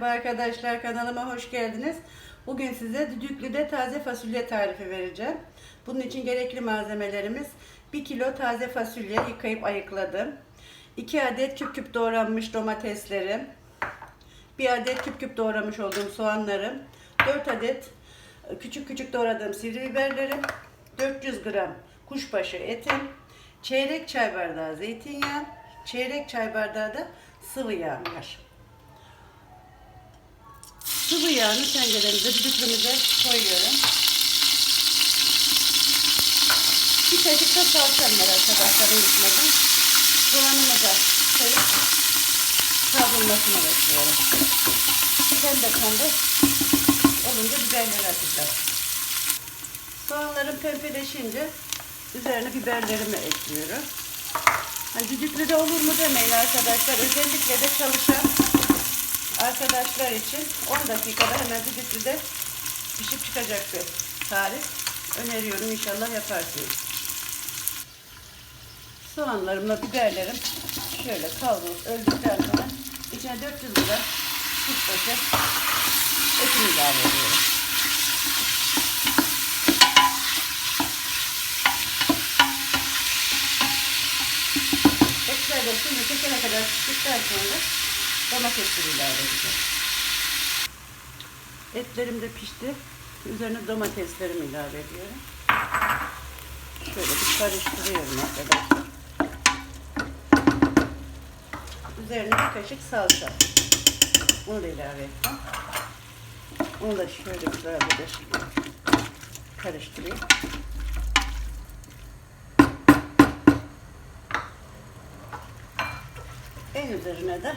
Merhaba arkadaşlar kanalıma hoş geldiniz. Bugün size düdüklüde taze fasulye tarifi vereceğim. Bunun için gerekli malzemelerimiz 1 kilo taze fasulye yıkayıp ayıkladım. 2 adet küp küp doğranmış domateslerim. 1 adet küp küp doğramış olduğum soğanlarım. 4 adet küçük küçük doğradığım sivri biberlerim. 400 gram kuşbaşı etim. Çeyrek çay bardağı zeytinyağı. Çeyrek çay bardağı da sıvı yağ var. Sıvı yağını tenceremize, düdüklümüze koyuyorum. Bir kaşık da salçam var arkadaşlar unutmadan. Soğanımı da koyup kavrulmasını bekliyorum. Pembe pembe olunca biberleri atacağım. Soğanlarım pembeleşince üzerine biberlerimi ekliyorum. Hani düdüklüde olur mu demeyin arkadaşlar. Özellikle de çalışan arkadaşlar için 10 dakikada hemen düdüklüde pişip çıkacak bir tarif. Öneriyorum inşallah yaparsınız. Soğanlarımla biberlerim şöyle kavrulup öldükten sonra içine 400 gram kuşbaşı etini ilave ediyorum. Etler de şimdi kadar piştikten sonra domatesleri ilave edeceğim. Etlerim de pişti. Üzerine domateslerimi ilave ediyorum. Şöyle bir karıştırıyorum arkadaşlar. Üzerine bir kaşık salça. Onu da ilave ettim. Onu da şöyle güzelce de karıştırayım. En üzerine de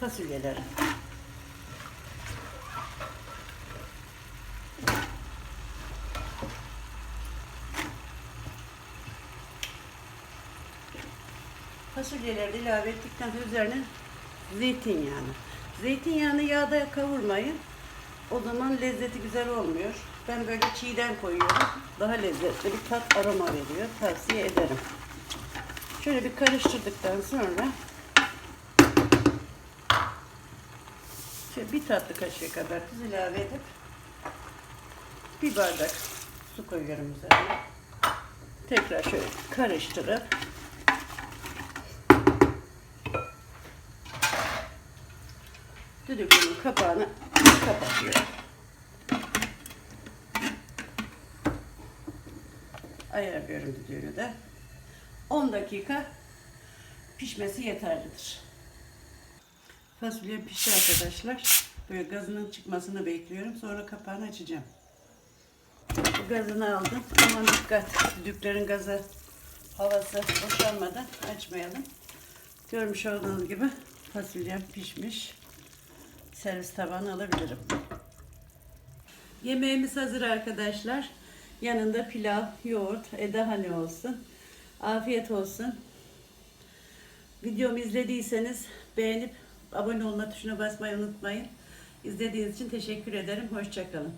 fasulyeleri. Fasulyeleri ilave ettikten sonra üzerine zeytinyağını. Zeytinyağını yağda kavurmayın. O zaman lezzeti güzel olmuyor. Ben böyle çiğden koyuyorum. Daha lezzetli bir tat aroma veriyor. Tavsiye ederim. Şöyle bir karıştırdıktan sonra bir tatlı kaşığı kadar tuz ilave edip bir bardak su koyuyorum üzerine. Tekrar şöyle karıştırıp düdüklünün kapağını kapatıyorum. Ayarlıyorum düdüğünü de. 10 dakika pişmesi yeterlidir. Fasulye pişti arkadaşlar. Böyle gazının çıkmasını bekliyorum. Sonra kapağını açacağım. Gazını aldım. Aman dikkat. Düdüklerin gazı havası boşalmadan açmayalım. Görmüş olduğunuz gibi fasulyem pişmiş. Servis tabağına alabilirim. Yemeğimiz hazır arkadaşlar. Yanında pilav, yoğurt, edahane olsun. Afiyet olsun. Videomu izlediyseniz beğenip abone olma tuşuna basmayı unutmayın. İzlediğiniz için teşekkür ederim. Hoşçakalın.